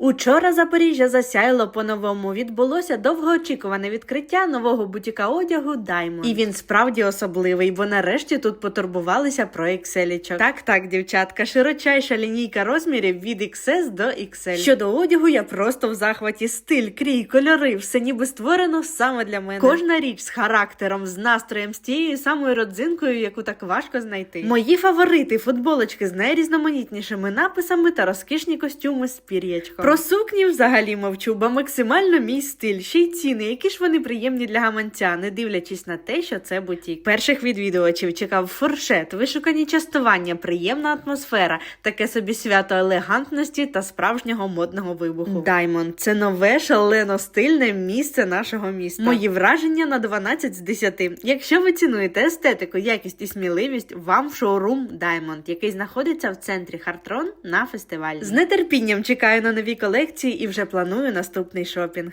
Учора Запоріжжя засяяло по-новому. Відбулося довгоочікуване відкриття нового бутіка одягу Diamond. І він справді особливий, бо нарешті тут потурбувалися про екселічок. Так, так, дівчатка, широчайша лінійка розмірів від XS до XL. Щодо одягу, я просто в захваті. Стиль, крій, кольори, все ніби створено саме для мене. Кожна річ з характером, з настроєм, з тією самою родзинкою, яку так важко знайти. Мої фаворити футболочки з найрізноманітнішими написами та розкішні костюми з пір'ячком. Про сукні взагалі мовчу, бо максимально мій стиль, ще й ціни, які ж вони приємні для гаманця, не дивлячись на те, що це бутік. Перших відвідувачів чекав фуршет, вишукані частування, приємна атмосфера, таке собі свято елегантності та справжнього модного вибуху. Даймонд це нове, шалено стильне місце нашого міста. Мої враження на 12 з 10. Якщо ви цінуєте естетику, якість і сміливість, вам в шоурум Diamond, який знаходиться в центрі Хартрон на фестивалі. З нетерпінням чекаю на нові колекції і вже планую наступний шопінг.